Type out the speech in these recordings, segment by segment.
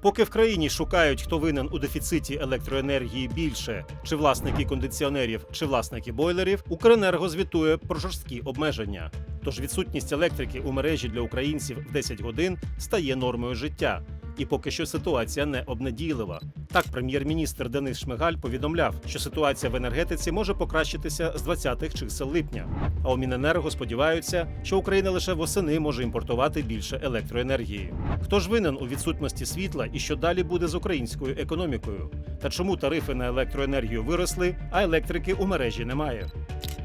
Поки в країні шукають, хто винен у дефіциті електроенергії більше, чи власники кондиціонерів, чи власники бойлерів, Укренерго звітує про жорсткі обмеження. Тож відсутність електрики у мережі для українців в 10 годин стає нормою життя. І поки що ситуація не обнадійлива. Так, прем'єр-міністр Денис Шмигаль повідомляв, що ситуація в енергетиці може покращитися з 20-х чисел липня. А у Міненерго сподіваються, що Україна лише восени може імпортувати більше електроенергії. Хто ж винен у відсутності світла і що далі буде з українською економікою? Та чому тарифи на електроенергію виросли, а електрики у мережі немає?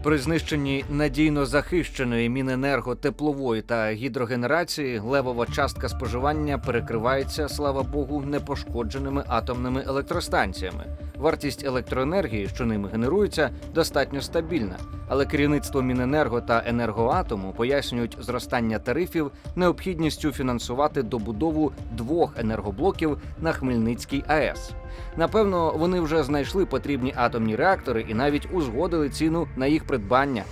При знищенні надійно захищеної Міненерго теплової та гідрогенерації левова частка споживання перекривається, слава Богу, непошкодженими атомними електростанціями. Вартість електроенергії, що ними генерується, достатньо стабільна. Але керівництво Міненерго та енергоатому пояснюють зростання тарифів необхідністю фінансувати добудову двох енергоблоків на Хмельницькій АЕС. Напевно, вони вже знайшли потрібні атомні реактори і навіть узгодили ціну на їх придбання.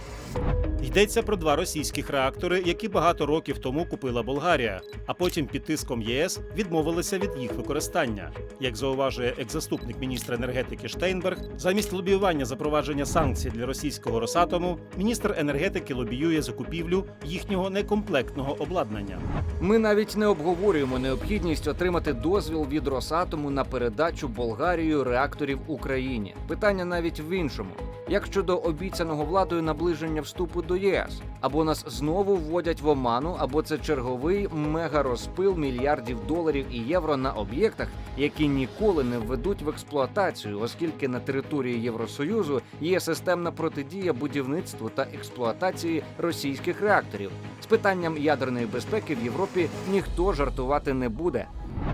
Йдеться про два російських реактори, які багато років тому купила Болгарія, а потім під тиском ЄС відмовилися від їх використання. Як зауважує екс-заступник міністра енергетики Штейнберг, замість лобіювання запровадження санкцій для російського Росатому, міністр енергетики лобіює закупівлю їхнього некомплектного обладнання. Ми навіть не обговорюємо необхідність отримати дозвіл від Росатому на передачу Болгарією реакторів Україні. Питання навіть в іншому: як щодо обіцяного владою наближення вступу до ЄС, або нас знову вводять в оману, або це черговий мегарозпил мільярдів доларів і євро на об'єктах, які ніколи не введуть в експлуатацію, оскільки на території Євросоюзу є системна протидія будівництву та експлуатації російських реакторів. З питанням ядерної безпеки в Європі ніхто жартувати не буде.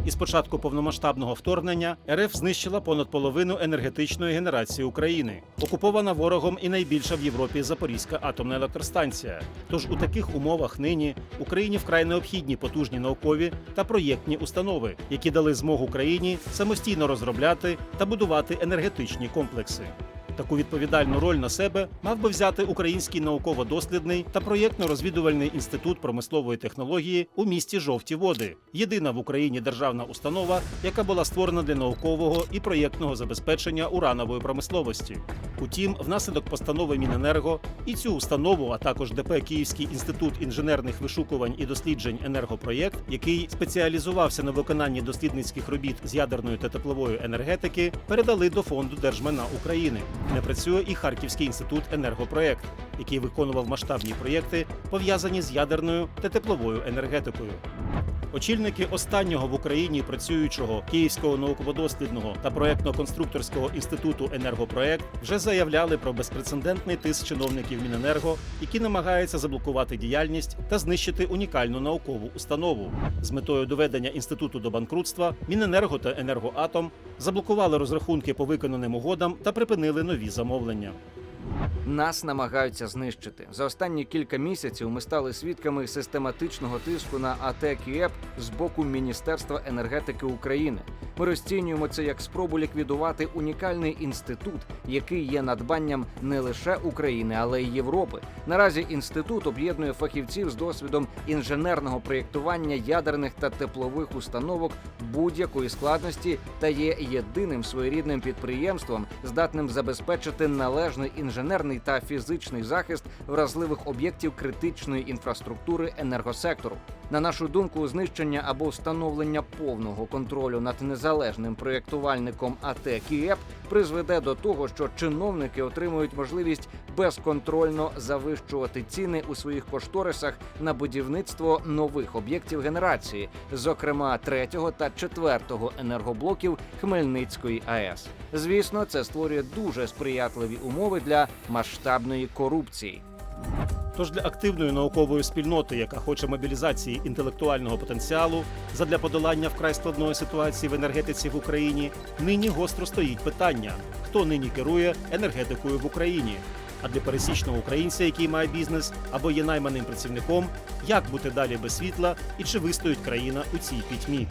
І з початку повномасштабного вторгнення РФ знищила понад половину енергетичної генерації України. Окупована ворогом і найбільша в Європі Запорізька атомна електростанція. Тож у таких умовах нині Україні вкрай необхідні потужні наукові та проєктні установи, які дали змогу країні самостійно розробляти та будувати енергетичні комплекси. Таку відповідальну роль на себе мав би взяти Український науково-дослідний та проєктно-розвідувальний інститут промислової технології у місті Жовті Води, єдина в Україні державна установа, яка була створена для наукового і проєктного забезпечення уранової промисловості. Утім, внаслідок постанови Міненерго і цю установу, а також ДП Київський інститут інженерних вишукувань і досліджень енергопроєкт, який спеціалізувався на виконанні дослідницьких робіт з ядерної та теплової енергетики, передали до фонду держмайна України. Не працює і Харківський інститут енергопроект, який виконував масштабні проєкти, пов'язані з ядерною та тепловою енергетикою. Очільники останнього в Україні працюючого Київського науково-дослідного та проєктно-конструкторського інституту енергопроєкт вже заявляли про безпрецедентний тиск чиновників Міненерго, які намагаються заблокувати діяльність та знищити унікальну наукову установу. З метою доведення інституту до банкрутства Міненерго та Енергоатом заблокували розрахунки по виконаним угодам та припинили нові замовлення. Нас намагаються знищити. За останні кілька місяців ми стали свідками систематичного тиску на АТ «Кіеп» з боку Міністерства енергетики України. Ми розцінюємо це як спробу ліквідувати унікальний інститут, який є надбанням не лише України, але й Європи. Наразі інститут об'єднує фахівців з досвідом інженерного проєктування ядерних та теплових установок будь-якої складності та є єдиним своєрідним підприємством, здатним забезпечити належний інженерний та фізичний захист вразливих об'єктів критичної інфраструктури енергосектору. На нашу думку, знищення або встановлення повного контролю над незалежним проєктувальником АТ «Кіеп» призведе до того, що чиновники отримують можливість безконтрольно завищувати ціни у своїх кошторисах на будівництво нових об'єктів генерації, зокрема третього та четвертого енергоблоків Хмельницької АЕС. Звісно, це створює дуже сприятливі умови для масштабної корупції. Тож для активної наукової спільноти, яка хоче мобілізації інтелектуального потенціалу задля подолання вкрай складної ситуації в енергетиці в Україні, нині гостро стоїть питання: хто нині керує енергетикою в Україні? А для пересічного українця, який має бізнес або є найманим працівником, як бути далі без світла і чи вистоїть країна у цій пітьмі?